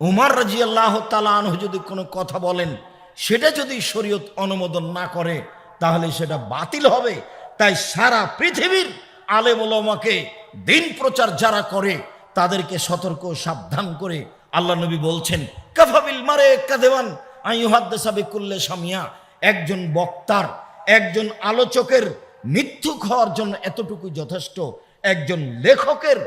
উমার রাজি আল্লাহ তালাহ যদি কোনো কথা বলেন, সেটা যদি শরীয়ত অনুমোদন না করে, তাহলে সেটা বাতিল হবে। তাই সারা পৃথিবীর আলেমুলমাকে দিন প্রচার যারা করে, তাদেরকে সতর্ক সাবধান করে আল্লাহ নবী বলছেন কাফাবিল মারে কাদেওয়ান আইহাদ্দেসাবি কুল্লে সামিয়া। একজন বক্তার, একজন আলোচকের মিথ্যুক হওয়ার জন্য এতটুকু যথেষ্ট। একজন লেখকের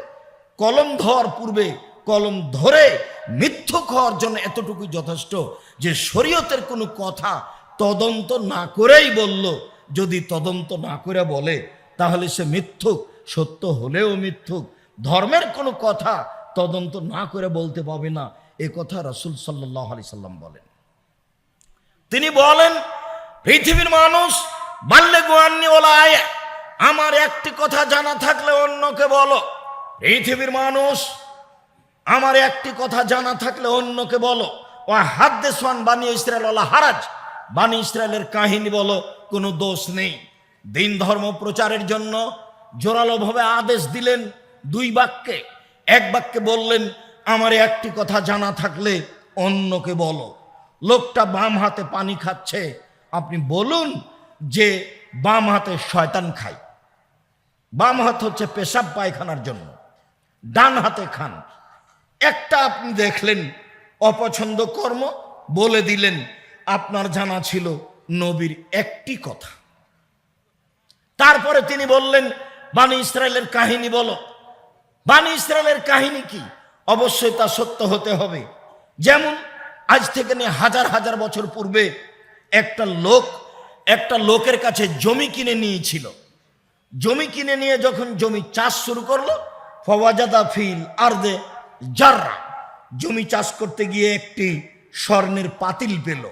কলম ধোয়ার পূর্বে কলম ধরে মিথ্যুক হওয়ার জন্য এতটুকু যথেষ্ট যে শরীয়তের কোনো কথা তদন্ত না করেই বলল। যদি তদন্ত না করে বলে, তাহলে সে মিথ্যুক, সত্য হলেও মিথ্যুক। ধর্মের কোনো কথা তদন্ত না করে বলতে পাবে না। এ কথা রাসুল সাল্লাহ আলি সাল্লাম বলেন। তিনি বলেন, পৃথিবীর মানুষ বাল্যে গোয়ান্নি ওলায় আমার একটি কথা জানা থাকলে অন্যকে বলো। পৃথিবীর মানুষ আমার একটি কথা জানা থাকলে অন্যকে বলো। ও হাদ্দেসান বানি ইসরায়েল ওলা হারাজ। বানি ইসরায়েলের কাহিনী বলো, কোনো দোষ নেই। দিন ধর্ম প্রচারের জন্য জোরালোভাবে আদেশ দিলেন দুই বাক্যে। এক বাক্যে বললেন, আমার একটি কথা জানা থাকলে অন্যকে বলো। লোকটা বাম হাতে পানি খাচ্ছে। আপনি বলুন যে বাম হাতে শয়তান খায়। বাম হাত হচ্ছে পেশাব পায়খানার জন্য। ডান হাতে খান। একটা আপনি দেখলেন, অপছন্দ কর্ম বলে দিলেন, আপনার জানা ছিল নবীর একটি কথা। তারপরে তিনি বললেন, বানি ইসরায়েলের কাহিনী বলো। বানি ইসরায়েলের কাহিনী কি? অবশ্যই তা সত্য হতে হবে। যেমন, আজ থেকে নিয়ে হাজার হাজার বছর পূর্বে একটা লোক, একটা লোকের কাছে জমি কিনে নিয়েছিল। জমি কিনে নিয়ে যখন জমি চাষ শুরু করল, ফওয়াজাদা ফিল আর দে জাররা জমি চাষ করতে গিয়ে একটি স্বর্ণের পাতিল পেল।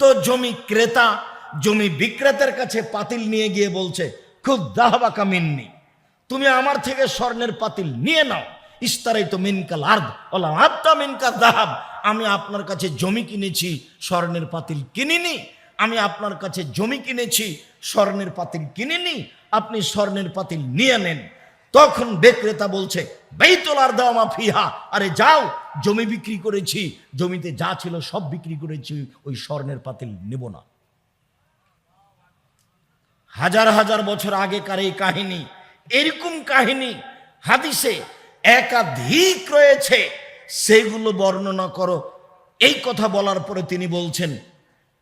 তো জমি ক্রেতা, জমি বিক্রেতার কাছে পাতিল নিয়ে গিয়ে বলছে খুব দাহবাকা মিননি, তুমি আমার থেকে স্বর্ণের পাতিল নিয়ে নাও। ইস্তারাই তো মিনকাল আর্ধ ওলা আত্মা মিনকা দাহাব। আমি আপনার কাছে জমি কিনেছি, স্বর্ণের পাতিল কিনিনি। আমি আপনার কাছে জমি কিনেছি, স্বর্ণের পাতিল কিনিনি। আপনি স্বর্ণের পাতিল নিয়ে নেন। তখন বিক্রেতা বলছে বেতলার দামা ফিহা। আরে যাও, জমি বিক্রি করেছি, জমিতে যা ছিল সব বিক্রি করেছি, ওই স্বর্ণের পাতিল নেব না। হাজার হাজার বছর আগেকার এই কাহিনী, এরকম কাহিনী হাদিসে একাধিক রয়েছে। সেগুলো বর্ণনা করো। এই কথা বলার পরে তিনি বলছেন,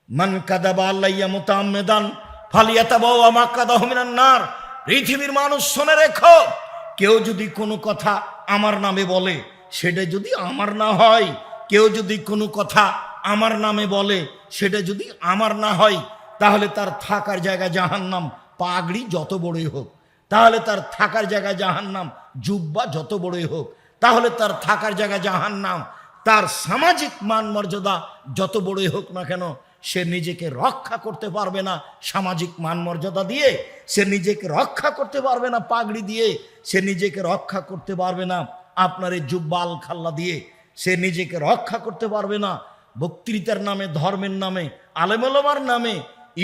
মান কাদাবা আল্লাইয়া মোতামেদান ফালিয়াতা বাউ আমা কাদা হমিনান নার। পৃথিবীর মানুষ শোনে রেখো কেউ যদি কোনো কথা আমার নামে বলে, সেটা যদি আমার না হয়, কেউ যদি কোনো কথা আমার নামে বলে, সেটা যদি আমার না হয়, তাহলে তার থাকার জায়গা জাহান্নাম পাগড়ি যত বড়ই হোক। তাহলে তার থাকার জায়গা জাহান্নাম জুব্বা যত বড়ই হোক। তাহলে তার থাকার জায়গা জাহান্নাম, তার সামাজিক মান মর্যাদা যত বড়ই হোক না কেন সে নিজেকে রক্ষা করতে পারবে না সামাজিক মান মর্যাদা দিয়ে, সে নিজেকে রক্ষা করতে পারবে না পাগড়ি দিয়ে, সে নিজেকে রক্ষা করতে পারবে না আপনার এই জুব্বাল খাল্লা দিয়ে, সে নিজেকে রক্ষা করতে পারবে না বক্তৃতার নামে, ধর্মের নামে, আলেমলমার নামে,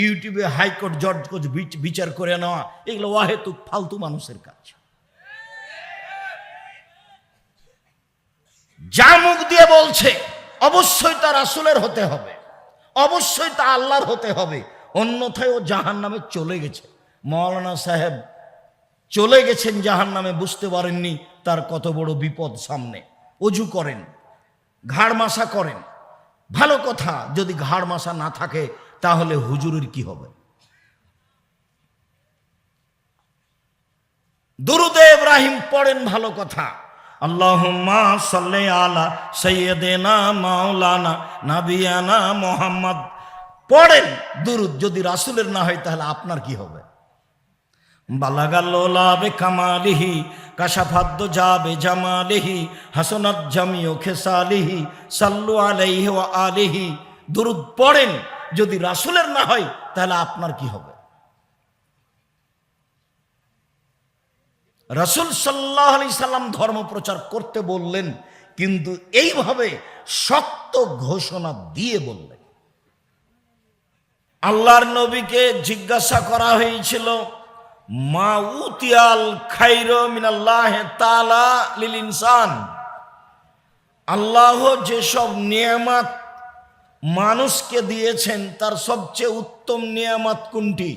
ইউটিউবে হাইকোর্ট জজ কোচ বিচার করে নেওয়া, এগুলো অহেতুক ফালতু মানুষের কাজ। যা মুখ দিয়ে বলছে, অবশ্যই তার আসলের হতে হবে। অবশ্যই তা আল্লাহর হতে হবে। অন্যথায় ও জাহান নামে চলে গেছে। মৌলানা সাহেব চলে গেছেন জাহান নামে বুঝতে পারেননি তার কত বড় বিপদ সামনে। অজু করেন, ঘাড় মাসা করেন। ভালো কথা, যদি ঘাড় মাসা না থাকে, তাহলে হুজুরের কি হবে? দুরুদে ইব্রাহিম পড়েন ভালো কথা। আল্লাহুম্মা সাল্লি আলা সাইয়্যিদিনা মাওলানা নাবিয়ানা মোহাম্মদ। পড়েন দুরুদ, যদি রাসূলের না হয় তাহলে আপনার কি হবে? বালাগাল্লোলাবে কামালিহি কাশাফাদ্দ যাবে জামালিহি, হাসনাত জামিও খেসালিহি, সাল্লু আলাইহি ওয়া আলিহি। দুরুদ পড়েন, যদি রাসূলের না হয় তাহলে আপনার কি হবে? রসুল সাল্লাহ আলি সাল্লাম ধর্ম প্রচার করতে বললেন, কিন্তু এইভাবে শক্ত ঘোষণা দিয়ে বললেন। আল্লাহর নবীকে জিজ্ঞাসা করা হয়েছিল মা উতিয়াল খাইর মিনাল্লাহ তালা লিল ইনসান? আল্লাহ যেসব নিয়ামাত মানুষকে দিয়েছেন, তার সবচেয়ে উত্তম নিয়ামাত কোনটি?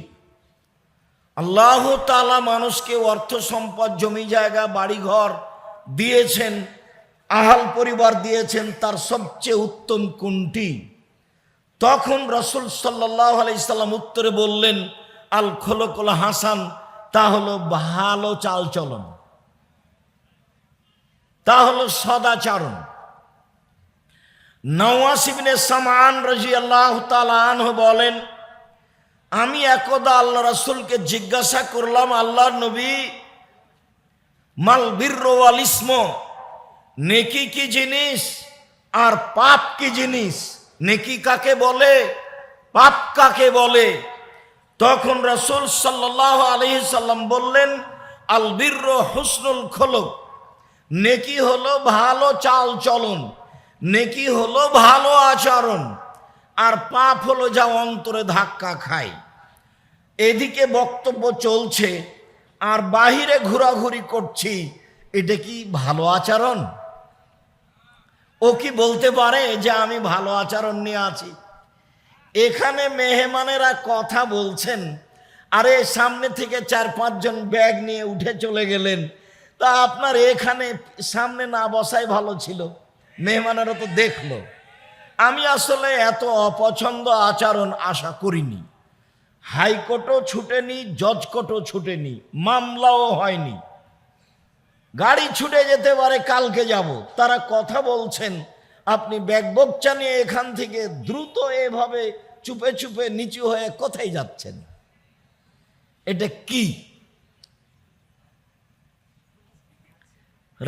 আল্লাহ তালা মানুষকে অর্থ সম্পদ, জমি জায়গা, বাড়িঘর দিয়েছেন, আহাল পরিবার দিয়েছেন, তার সবচেয়ে উত্তম কোনটি? তখন রসুল সাল্লাহ আলাইসাল্লাম উত্তরে বললেন, আল খোলকল হাসান, তা হলো ভালো চালচলন। তা হলো সদাচরণ। নওয়াসিবিনে সামান রাজি আল্লাহ তালাহ বলেন আমি একদা আল্লাহ রাসুলকে জিজ্ঞাসা করলাম, আল্লাহ নবী, মাল বীর ইসম, নেকি কি জিনিস? আর পাপ কি জিনিস? নেকি কাকে বলে? পাপ কাকে বলে? তখন রসুল সাল্লাহ আলহি সাল্লাম বললেন, আল বীর হুসনুল খোলক, নেকি হলো ভালো চাল চলন, নেকি হলো ভালো আচরণ। আর পাপ হলো যা অন্তরে ধাক্কা খায় এদিকে বক্তব্য চলছে, আর বাহিরে ঘোরাঘুরি করছি, এটা কি ভালো আচরণ? ও কি বলতে পারে যে আমি ভালো আচরণ নিয়ে আছি? এখানে মেহমানেরা কথা বলছেন, আরে সামনে থেকে চার পাঁচজন ব্যাগ নিয়ে উঠে চলে গেলেন। তা আপনার এখানে সামনে না বসাই ভালো ছিল? মেহমানেরা তো দেখল। আমি আসলে এত অপছন্দ আচরণ আশা করিনি। হাইকোর্টও ছুটেনি জজ কোর্টও ছুটেনি, মামলাও হয়নি। গাড়ি ছুটে যেতে পারে, কালকে যাব। তারা কথা বলছেন, আপনি ব্যাগ বকচা নিয়ে এখান থেকে দ্রুত এভাবে চুপে চুপে নিচু হয়ে কোথায় যাচ্ছেন? এটা কি?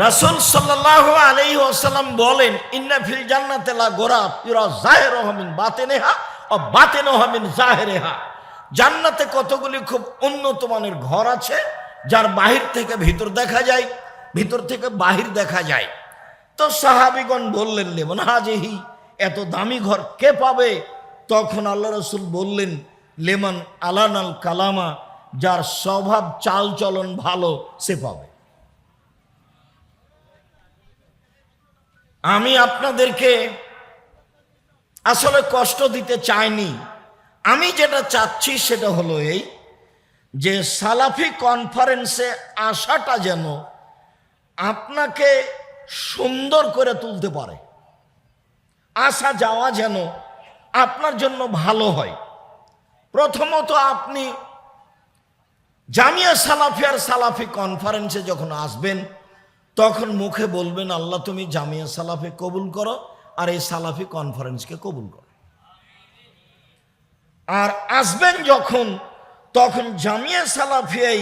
রাসুল সাল্লাহ আলাই ওসাল্লাম বলেন, ইন্না ফিল জান্নাতেলা গোরা পিরা জাহের হমিন বাতেনেহা ও বাতেন হমিন জাহেরেহা। জান্নাতে কতগুলি খুব উন্নত মানের ঘর আছে, যার বাহির থেকে ভিতর দেখা যায়, ভিতর থেকে বাহির দেখা যায়। তো সাহাবিগণ বললেন, লেমন হাজেহি, এত দামি ঘর কে পাবে? তখন আল্লাহ রসুল বললেন, লেমন আলানাল কালামা, যার স্বভাব চালচলন ভালো, সে পাবে। আমি আপনাদেরকে আসলে কষ্ট দিতে চাইনি। আমি যেটা চাচ্ছি সেটা হলো এই যে সালাফি কনফারেন্সে আসাটা যেন আপনাকে সুন্দর করে তুলতে পারে। আসা যাওয়া যেন আপনার জন্য ভালো হয়। প্রথমত আপনি জামিয়া সালাফি আর সালাফি কনফারেন্সে যখন আসবেন তখন মুখে বলবেন, আল্লাহ, তুমি জামিয়া সালাফে কবুল করো আর এই সালাফি কনফারেন্সকে কবুল করো। আর আসবেন যখন, তখন জামিয়া সালাফিয়াই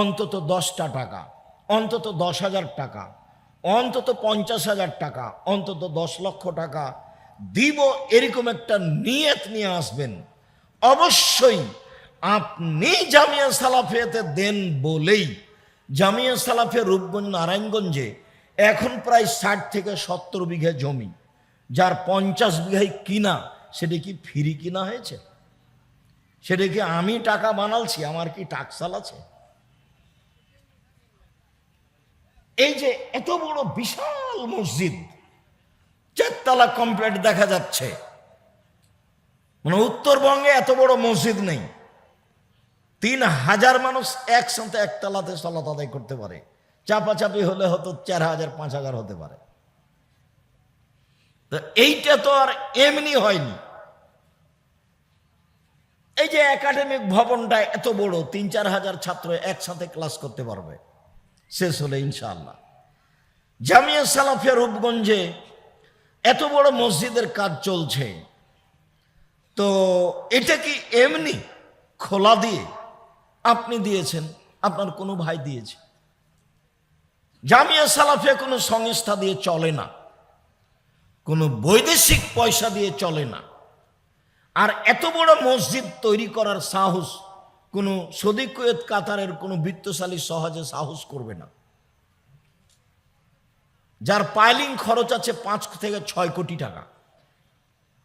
অন্তত দশটা টাকা, অন্তত দশ হাজার টাকা, অন্তত পঞ্চাশ হাজার টাকা, অন্তত দশ লক্ষ টাকা দিব, এরকম একটা নিয়ত নিয়ে আসবেন। অবশ্যই আপনি জামিয়া সালাফিয়াতে দেন বলেই জামিয়া সালাফিয়া রূপগঞ্জ নারায়ণগঞ্জে এখন প্রায় ষাট থেকে সত্তর বিঘা জমি, যার পঞ্চাশ বিঘাই কিনা, সেটা কি ফ্রি কিনা হয়েছে? সেটা কি আমি টাকা বানালছি? আমার কি টাকসাল আছে? এই যে এত বড় বিশাল মসজিদ, চারতলা কমপ্লিট দেখা যাচ্ছে। মানে উত্তরবঙ্গে এত বড় মসজিদ নেই। তিন হাজার মানুষ একসাথে একতলাতে সলাত আদায় করতে পারে। চাপাচাপি হলে হয়তো চার হাজার পাঁচ হাজার হতে পারে। তো এইটা তো আর এমনি হয়নি। এই যে একাডেমিক ভবনটা এত বড় তিন চার হাজার ছাত্র একসাথে ক্লাস করতে পারবে। শেষ হলে ইনশাআল্লাহ। জামিয়া সালাফিয়া রূপগঞ্জে এত বড় মসজিদের কাজ চলছে। তো এটা কি এমনি খোলা দিয়ে? আপনি দিয়েছেন, আপনার কোনো ভাই দিয়েছে। জামিয়া সালাফিয়া কোনো সংস্থা দিয়ে চলে না। কোনো বৈদেশিক পয়সা দিয়ে চলে না। আর এত বড় মসজিদ তৈরি করার সাহস কোনো সৌদি কুয়েত, কাতারের কোনো বৃত্তশালী সহজে সাহস করবে না। যার পাইলিং খরচ আছে পাঁচ থেকে ছয় কোটি টাকা,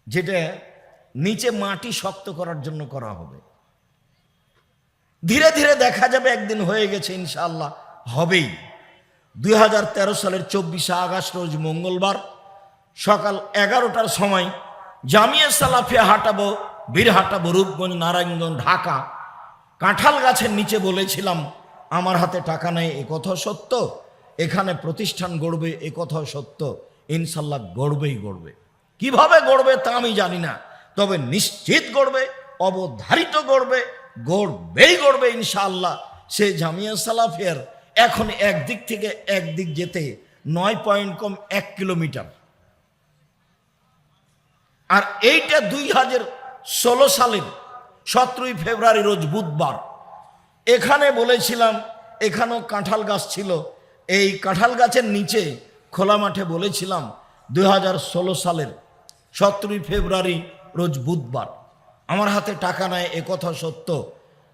যেটা নিচে মাটি শক্ত করার জন্য করা হবে। ধীরে ধীরে দেখা যাবে একদিন হয়ে গেছে ইনশাআল্লাহ, হবেই। দুই হাজার তেরো সালের চব্বিশে আগস্ট রোজ মঙ্গলবার, সকাল এগারোটার সময় জামিয়া সালাফিয়া হাঁটাবো, বীর হাঁটাবো রূপগঞ্জ, নারায়ণগঞ্জ, ঢাকা। কাঁঠাল গাছের নিচে বলেছিলাম, আমার হাতে টাকা নেই, এ কথা সত্য। এখানে প্রতিষ্ঠান গড়বে, এ কথা সত্য। ইনশাল্লাহ গড়বেই গড়বে। কীভাবে গড়বে তা আমি জানি না, তবে নিশ্চিত গড়বে, অবধারিত গড়বে। গড়বেই গড়বে ইনশাআল্লাহ। সে জামিয়া সালাফিয়ার এখন একদিক থেকে একদিক যেতে নয় পয়েন্ট কম এক কিলোমিটার। আর এইটা দুই হাজার ষোলো সালের সতেরোই ফেব্রুয়ারি রোজ বুধবার। এখানে বলেছিলাম, এখানেও কাঁঠাল গাছ ছিল। এই কাঁঠাল গাছের নিচে খোলা মাঠে বলেছিলাম, দুই হাজার ষোলো সালের সতেরোই ফেব্রুয়ারি রোজ বুধবার। আমার হাতে টাকা নেয় এ কথা সত্য।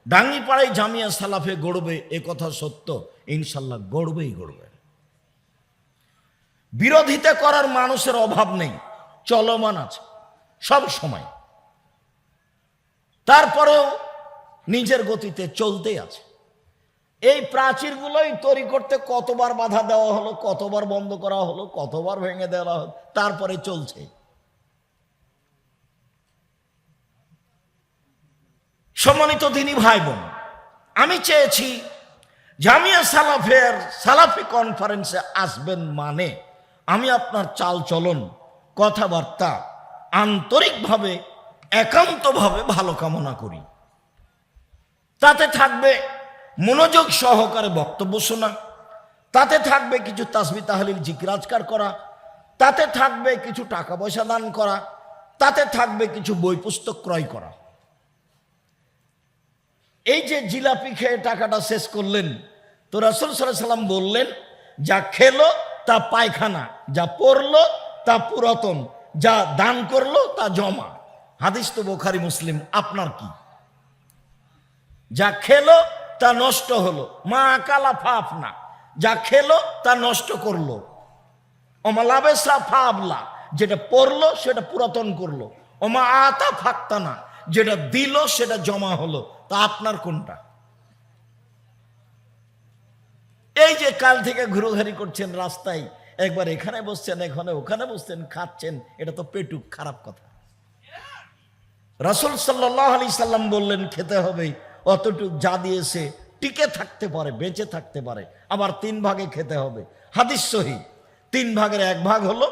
ডাঙ্গিপাড়ায় জামিয়া সালাফে গড়বে, এ কথা সত্য। ইনশাল্লাহ গড়বেই গড়বে। বিরোধিতা করার মানুষের অভাব নেই, চলমান আছে, সব সময়। তারপরেও নিজের গতিতে চলতে আছে। এই প্রাচীরগুলোই তৈরি করতে কতবার বাধা দেওয়া হলো, কতবার বন্ধ করা হলো, কতবার ভেঙে দেওয়া হলো, তারপরে চলছে। সম্মানিত দিনী ভাই বোন আমি চেয়েছি জামিয়া সালাফের সালাফি কনফারেন্সে আসবেন মানে আমি আপনার চাল চলন কথাবার্তা আন্তরিকভাবে, একান্তভাবে ভালো কামনা করি। তাতে থাকবে মনোযোগ সহকারে বক্তব্য শোনা, তাতে থাকবে কিছু তাসবি তাহলিল জিকিরাজকার করা, তাতে থাকবে কিছু টাকা পয়সা দান করা, তাতে থাকবে কিছু বই পুস্তক ক্রয় করা। এই যে জিলাপি খেয়ে টাকাটা শেষ করলেন, তো রাসুল সাল্লাম বললেন, যা খেলো তা পায়খানা, যা পড়ল তা পুরাতন, যা দান করল তা জমা। হাদিস তো বোখারি, মুসলিম, আপনার কি? যা খেলো তা নষ্ট হলো, মা কালা ফাফ না যা খেলো তা নষ্ট করল। ওমা লাবেসা ফাবলা যেটা পড়ল সেটা পুরাতন করল। ওমা আতা ফাক্তা না যেটা দিল সেটা জমা হলো। তা আপনার কোনটা? এই যে কাল থেকে ঘুরোঘারি করছেন রাস্তায়, একবার এখানে বসছেন, এখানে ওখানে বসছেন, খাচ্ছেন, এটা তো পেটুক খারাপ কথা। রাসুল সাল্লাহ সাল্লাম বললেন, খেতে হবে, অতটুক যা দিয়েছে, টিকে থাকতে পারে, বেঁচে থাকতে পারে, আবার তিন ভাগে খেতে হবে। হাদিস সহি। তিন ভাগের এক ভাগ হলো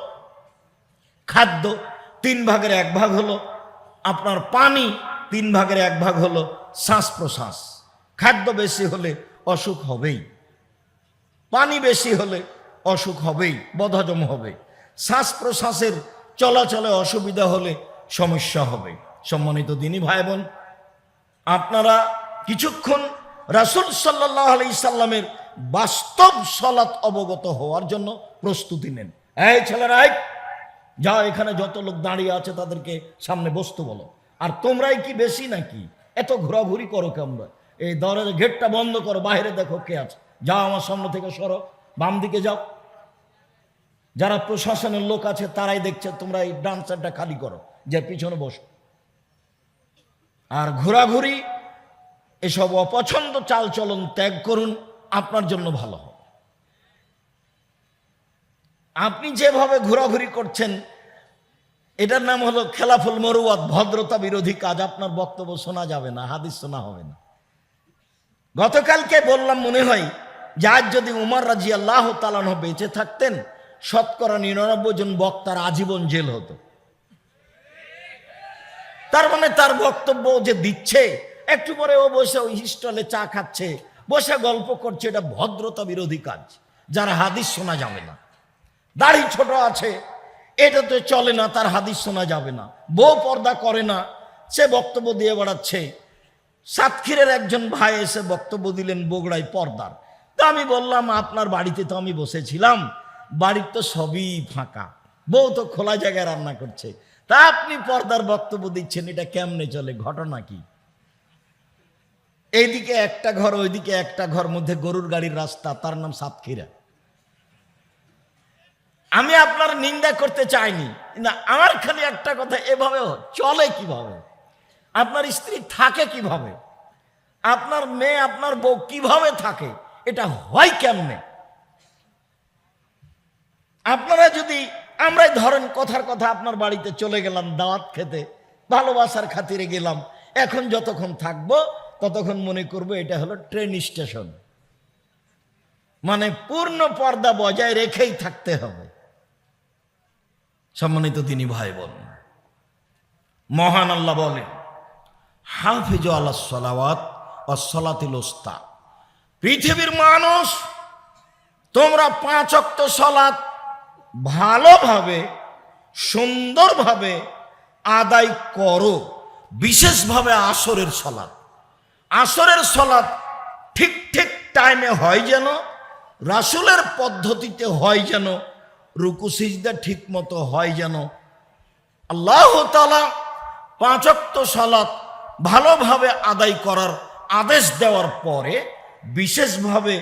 খাদ্য, তিন ভাগের এক ভাগ হলো আপনার পানি, তিন ভাগের এক ভাগ হলো শ্বাস প্রশ্বাস খাদ্য বেশি হলে অসুখ হবেই। পানি বেশি হলে অসুখ হবেই বদহজম হবে। শ্বাস প্রশ্বাসের চলাচলে অসুবিধা হলে সমস্যা হবে। সম্মানিত দিনী ভাই বোন আপনারা কিছুক্ষণ রাসুল সাল্লাহ আলি সাল্লামের বাস্তব সলাৎ অবগত হওয়ার জন্য প্রস্তুতি নেন। এই ছেলেরা এই, যাও এখানে যত লোক দাঁড়িয়ে আছে তাদেরকে সামনে বসতে বলো। আর তোমরাই কি বেশি নাকি? ঘোরাঘুরি করো কেমন এই দরের গেটটা বন্ধ করো, বাইরে দেখো কে আছে। যাও আমার সামনে থেকে সরো, বাম দিকে যাও। যারা প্রশাসনের লোক আছে, তারাই দেখছে তোমরা এই ডান্সারটা খালি করো, যে পিছনে বসো। আর ঘোরাঘুরি, এসব অপছন্দ চালচলন ত্যাগ করুন, আপনার জন্য ভালো হবে। আপনি যেভাবে ঘোরাঘুরি করছেন এটার নাম হলো খেলাফুল মরুয়াত ভদ্রতা বিরোধী কাজ। আপনার বক্তব্য শোনা যাবে না, হাদিস শোনা হবে না। গতকালকে বললাম মনে হয় যে আজ যদি উমর রাজি আল্লাহ তালান বেঁচে থাকতেন, শতকরা নিরানব্বই জন বক্তার আজীবন জেল হতো। তার মানে তার বক্তব্য যে দিচ্ছে, একটু পরে ও বসে ওই হিস্টলে চা খাচ্ছে, বসে গল্প করছে, এটা ভদ্রতা বিরোধী কাজ, যারা হাদিস শোনা যাবে না। দাড়ি ছোট আছে এটা তো চলে না, তার হাদিস শোনা যাবে না। বউ পর্দা করে না, সে বক্তব্য দিয়ে বেড়াচ্ছে। সাতক্ষীরের একজন ভাই এসে বক্তব্য দিলেন, বগুড়ায় পর্দার। তা আমি বললাম, আপনার বাড়িতে তো আমি বসেছিলাম, বাড়ির তো সবই ফাঁকা। বউ তো খোলা জায়গায় রান্না করছে। তা আপনি পর্দার বক্তব্য দিচ্ছেন, এটা কেমনে চলে? ঘটনা কি? এইদিকে একটা ঘর, ওইদিকে একটা ঘর মধ্যে গরুর গাড়ির রাস্তা, তার নাম সাতক্ষীরা। আমি আপনার নিন্দা করতে চাইনি। না, আমার খালি একটা কথা, এভাবে চলে কীভাবে? আপনার স্ত্রী থাকে কীভাবে? আপনার মেয়ে, আপনার বউ কীভাবে থাকে? এটা হয় কেমনে? আপনারা যদি, আমরাই ধরেন কথার কথা, আপনার বাড়িতে চলে গেলাম, দাওয়াত খেতে, ভালোবাসার খাতিরে গেলাম, এখন যতক্ষণ থাকব, ততক্ষণ মনে করব এটা হলো ট্রেন স্টেশন মানে পূর্ণ পর্দা বজায় রেখেই থাকতে হবে। সম্মানিত তিনি ভাই বোন। মহান আল্লাহ বলেন, হাফিজ আল্লাহ সালাওয়াত ও সলাতিল ওস্তা পৃথিবীর মানুষ, তোমরা পাঁচ অক্ত সলাৎ ভালোভাবে, সুন্দরভাবে আদায় করো, বিশেষভাবে আসরের সলাৎ। আসরের সলাৎ ঠিক ঠিক টাইমে হয় যেন, রাসুলের পদ্ধতিতে হয় যেন রুকু সিজদা ঠিক মতো হয় যেন। আল্লাহ তালা পাঁচক্ত সালাত ভালোভাবে আদায় করার আদেশ দেওয়ার পরে বিশেষভাবে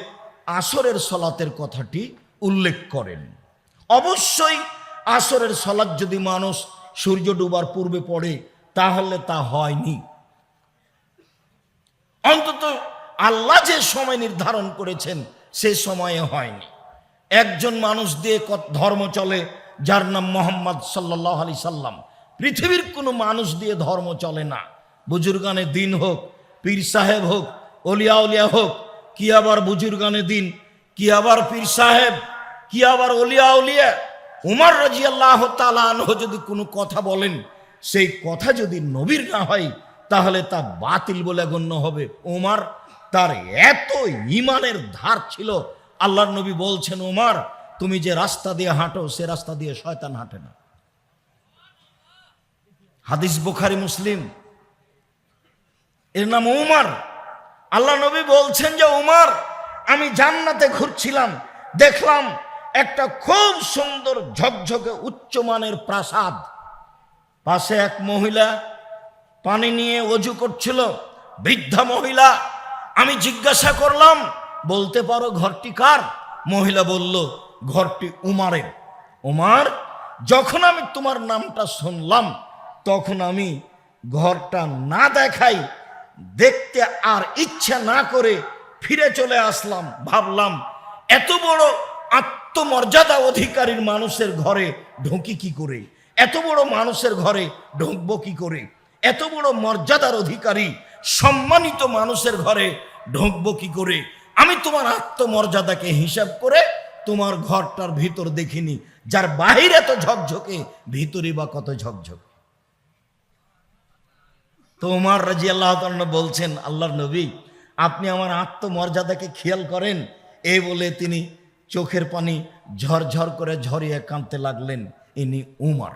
আসরের সলাতের কথাটি উল্লেখ করেন। অবশ্যই আসরের সলাৎ যদি মানুষ সূর্য ডুবার পূর্বে পড়ে, তাহলে তা হয়নি। অন্তত আল্লাহ যে সময় নির্ধারণ করেছেন, সে সময়ে হয়নি। একজন মানুষ দিয়ে ধর্ম চলে, যার নাম মোহাম্মদ সাল্লাহ আলি সাল্লাম। পৃথিবীর কোনো মানুষ দিয়ে ধর্ম চলে না। বুজুর্গানে দিন হোক, পীর সাহেব হোক, অলিয়া উলিয়া হোক, কি আবার বুজুর্গানে দিন, কি আবার পীর সাহেব, কি আবার অলিয়া উলিয়া। উমার রাজি আল্লাহ তালাহ যদি কোনো কথা বলেন, সেই কথা যদি নবীর না হয়, তাহলে তা বাতিল বলে গণ্য হবে। ওমার তার এত ইমানের ধার ছিল আল্লাহর নবী বলছেন ওমার তুমি যে রাস্তা দিয়ে হাঁটো, সে রাস্তা দিয়ে শয়তান হাঁটে না। হাদিস বুখারি, মুসলিম। এর নাম উমার। আল্লাহ নবী বলছেন যে, উমার, আমি জান্নাতে ঘুরছিলাম, দেখলাম একটা খুব সুন্দর ঝকঝকে উচ্চমানের প্রাসাদ। পাশে এক মহিলা পানি নিয়ে অজু করছিল, বৃদ্ধা মহিলা। আমি জিজ্ঞাসা করলাম বলতে পারো ঘরটি কার? মহিলা বলল, ঘরটি উমারের। উমার, যখন আমি তোমার নামটা শুনলাম, তখন আমি ঘরটা না দেখাই, দেখতে আর ইচ্ছা না করে ফিরে চলে আসলাম। ভাবলাম, এত বড় আত্মমর্যাদা অধিকারীর মানুষের ঘরে ঢুকি কি করে? এত বড় মানুষের ঘরে ঢুকব কি করে? এত বড় মর্যাদার অধিকারী, সম্মানিত মানুষের ঘরে ঢুকবো কি করে? আমি তোমার আত্মমর্যাদাকে হিসাব করে তোমার ঘরটার ভিতর দেখিনি, যার বাহিরে এত ঝকঝকে, ভিতরে বা কত ঝকঝকে। তোমার রাজি আল্লাহ বলছেন, আল্লাহর নবী, আপনি আমার আত্মমর্যাদাকে খেয়াল করেন? এই বলে তিনি চোখের পানি ঝরঝর করে ঝরিয়ে কাঁদতে লাগলেন, ইনি উমার।